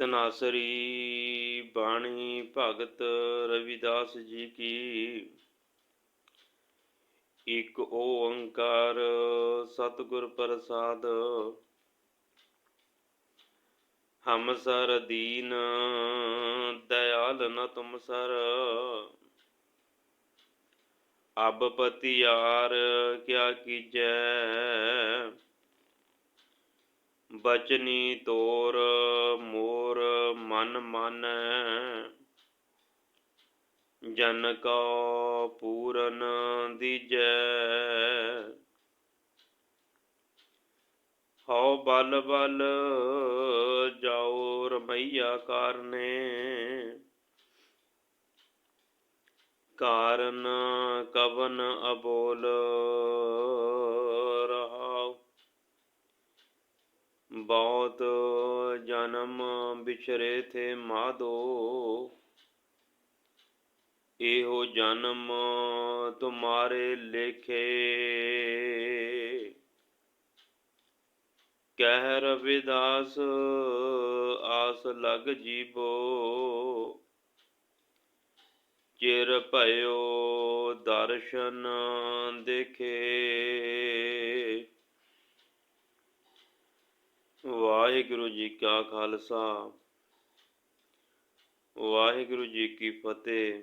ਤਨਾਸਰੀ ਬਾਣੀ ਭਗਤ ਰਵਿਦਾਸ ਜੀ ਕੀ। ਇਕ ਓੰਕਾਰ ਸਤਿਗੁਰ ਪ੍ਰਸਾਦ। ਹਮ ਸਰ ਦੀਨ, ਦਇਆਲ ਨ ਤੁਮ ਸਰ। ਅਬ ਪਤਿਆਰ ਕਿਆ ਕੀਜੈ। ਬਚਨੀ ਤੋਰ ਮੋਰ ਮਨ ਮਨ। ਜਨ ਕੋ ਪੂਰਨ ਦੀਜੈ। ਹਉ ਬਲ ਬਲ ਜਾਓ ਰਮਈਆ ਕਰਨੇ। ਕਾਰਨ ਕਵਨ ਅਬੋਲ ਰਹਾਉ। ਬਹੁਤ ਜਨਮ ਵਿਛਰੇ ਥੇ ਮਾਧੋ। ਇਹੋ ਜਨਮ ਤੁਮਾਰੇ ਲੇਖੇ। ਕਹਿ ਰਵਿਦਾਸ ਆਸ ਲਗ ਜੀਬੋ ਚਿਰ ਭਇਓ ਦਰਸ਼ਨ ਦੇਖੇ। ਵਾਹਿਗੁਰੂ ਜੀ ਕਾ ਖਾਲਸਾ। ਵਾਹਿਗੁਰੂ ਜੀ ਕੀ ਫਤਿਹ।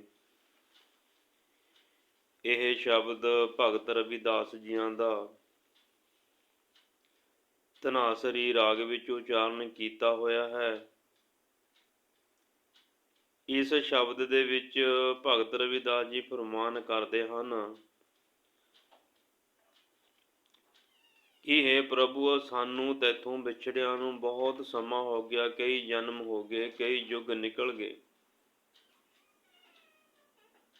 ਇਹ ਸ਼ਬਦ ਭਗਤ ਰਵਿਦਾਸ ਜੀਆਂ ਦਾ ਧਨਾਸਰੀ ਰਾਗ ਵਿੱਚ ਉਚਾਰਨ ਕੀਤਾ ਹੋਇਆ ਹੈ। ਇਸ ਸ਼ਬਦ ਦੇ ਵਿੱਚ ਭਗਤ ਰਵਿਦਾਸ ਜੀ ਫਰਮਾਨ ਕਰਦੇ ਹਨ ਕਿ ਹੈ ਪ੍ਰਭੂ, ਸਾਨੂੰ ਤੈਥੋਂ ਵਿਛੜਿਆਂ ਨੂੰ ਬਹੁਤ ਸਮਾਂ ਹੋ ਗਿਆ, ਕਈ ਜਨਮ ਹੋ ਗਏ, ਕਈ ਯੁੱਗ ਨਿਕਲ ਗਏ।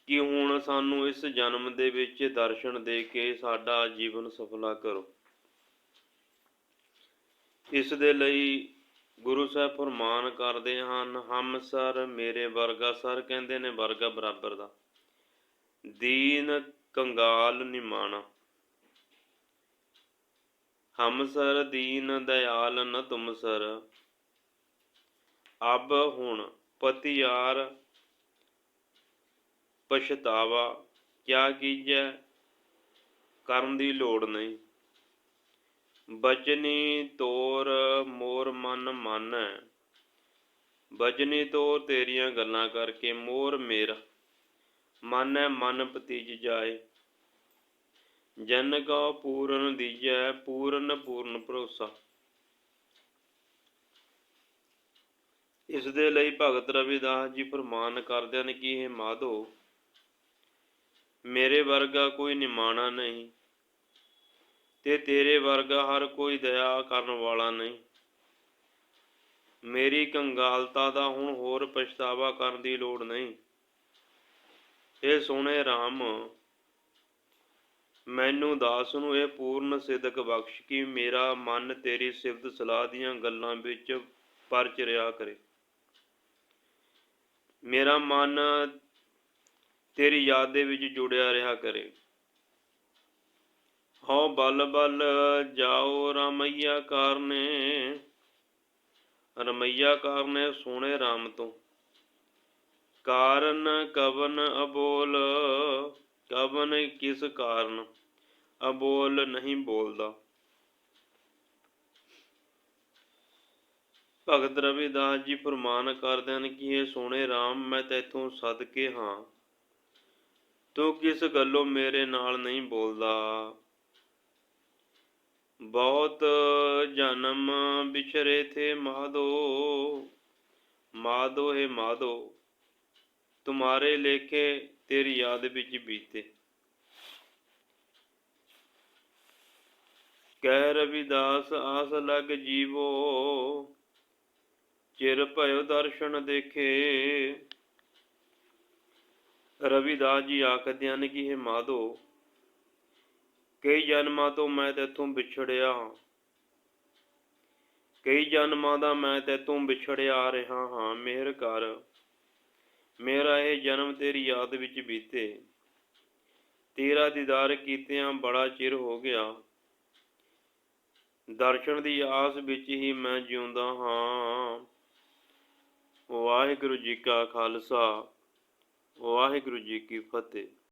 ਕਿ ਹੁਣ ਸਾਨੂੰ ਇਸ ਜਨਮ ਦੇ ਵਿੱਚ ਦਰਸ਼ਨ ਦੇ ਕੇ ਸਾਡਾ ਜੀਵਨ ਸਫਲਾ ਕਰੋ। ਇਸ ਦੇ ਲਈ ਗੁਰੂ ਸਾਹਿਬ ਫਰਮਾਨ ਕਰਦੇ ਹਨ, ਹਮ ਸਰ ਮੇਰੇ ਵਰਗਾ, ਸਰ ਕਹਿੰਦੇ ਨੇ ਵਰਗਾ ਬਰਾਬਰ ਦਾ। ਦੀਨ ਕੰਗਾਲ ਨਿਮਾਣਾ। ਹਮ ਸਰ ਦੀਨ ਦਇਆਲ ਨ ਤੁਮ ਸਰ ਅਬ ਹੁਣ ਪਤਿਆਰ ਪਛਤਾਵਾ, ਕਿਆ ਕੀਜੈ ਕਰਨ ਦੀ ਲੋੜ ਨਹੀਂ। ਬਚਨੀ ਤੋਰ ਮੋਰ ਮਨ ਮਨ। ਬਜਨੀ ਤੋਰ ਤੇਰੀਆਂ ਗੱਲਾਂ ਕਰਕੇ ਮੋਰ ਮੇਰਾ। ਮਨ ਹੈ ਮਨ ਪਤੀਜ ਜਾਏ। ਜਨ ਕਾ ਪੂਰਨ ਦੀਜੈ, ਪੂਰਨ ਪੂਰਨ ਭਰੋਸਾ। ਇਸ ਦੇ ਲਈ ਭਗਤ ਰਵਿਦਾਸ ਜੀ ਫਰਮਾਨ ਕਰਦੇ ਹਨ ਕਿ ਇਹ ਮਾਧੋ, ਮੇਰੇ ਵਰਗਾ ਕੋਈ ਨਿਮਾਣਾ ਨਹੀਂ ਤੇ ਤੇਰੇ ਵਰਗਾ ਹਰ ਕੋਈ ਦਇਆ ਕਰਨ ਵਾਲਾ ਨਹੀਂ। ਮੇਰੀ ਕੰਗਾਲਤਾ ਦਾ ਹੁਣ ਹੋਰ ਪਛਤਾਵਾ ਕਰਨ ਦੀ ਲੋੜ ਨਹੀਂ। ਇਹ ਸੋਹਣੇ RAM ਮੈਨੂੰ ਦਾਸ ਨੂੰ ਇਹ ਪੂਰਨ ਸਿਦਕ ਬਖਸ਼ ਕਿ ਮੇਰਾ ਮਨ ਤੇਰੀ ਸਿਫਤ ਸਲਾਹ ਦੀਆਂ ਗੱਲਾਂ ਵਿੱਚ ਪਰਚ ਰਿਹਾ ਕਰੇ। ਮੇਰਾ ਮਨ ਤੇਰੀ ਯਾਦ ਦੇ ਵਿੱਚ ਜੁੜਿਆ ਰਿਹਾ ਕਰੇ। ਹਉ ਬਲ ਬਲ ਜਾਓ ਰਮਈਆ ਕਰਨੇ ਰਮਈਆ ਕਰਨੇ ਸੋਹਣੇ RAM ਤੋਂ। ਕਾਰਨ ਕਵਨ ਅਬੋਲ ਕਵਨ ਕਿਸ ਕਾਰਨ ਅਬੋਲ ਨਹੀਂ ਬੋਲਦਾ? ਭਗਤ ਰਵਿਦਾਸ ਜੀ ਫਰਮਾਨ ਕਰਦੇ ਹਨ ਕਿ ਇਹ ਸੋਹਣੇ RAM ਮੈਂ ਤੈਥੋਂ ਸਦਕੇ ਹਾਂ। ਤੂੰ ਕਿਸ ਗੱਲੋਂ ਮੇਰੇ ਨਾਲ ਨਹੀਂ ਬੋਲਦਾ? ਬਹੁਤ ਜਨਮ ਵਿਛਰੇ ਥੇ ਮਾਧੋ। ਮਾਧੋ ਹੈ ਮਾਧੋ, ਤੁਮਾਰੇ ਲੇਖੇ ਤੇਰੀ ਯਾਦ ਵਿੱਚ ਬੀਤੇ। ਕਹਿ ਰਵਿਦਾਸ, ਆਸ ਲਗ ਜੀਵੋ, ਚਿਰ ਭਇਓ ਦਰਸ਼ਨ ਦੇਖੇ। ਰਵਿਦਾਸ ਜੀ ਆਖਦੇ ਹਨ ਕਿ ਇਹ ਮਾਧੋ, ਕਈ ਜਨਮਾਂ ਤੋਂ ਮੈਂ ਤੇਥੋਂ ਵਿਛੜਿਆ ਕਈ ਜਨਮਾਂ ਦਾ ਮੈਂ ਤੇਥੋਂ ਵਿਛੜਿਆ ਆ ਰਿਹਾ ਹਾਂ। ਮਿਹਰ ਕਰ। ਮੇਰਾ ਇਹ ਜਨਮ ਤੇਰੀ ਯਾਦ ਵਿੱਚ ਬੀਤੇ। ਤੇਰਾ ਦੀਦਾਰ ਕੀਤਿਆਂ ਬੜਾ ਚਿਰ ਹੋ ਗਿਆ। ਦਰਸ਼ਨ ਦੀ ਆਸ ਵਿੱਚ ਹੀ ਮੈਂ ਜਿਉਂਦਾ ਹਾਂ। ਵਾਹਿਗੁਰੂ ਜੀ ਕਾ ਖਾਲਸਾ, ਵਾਹਿਗੁਰੂ ਜੀ ਕੀ ਫਤਿਹ।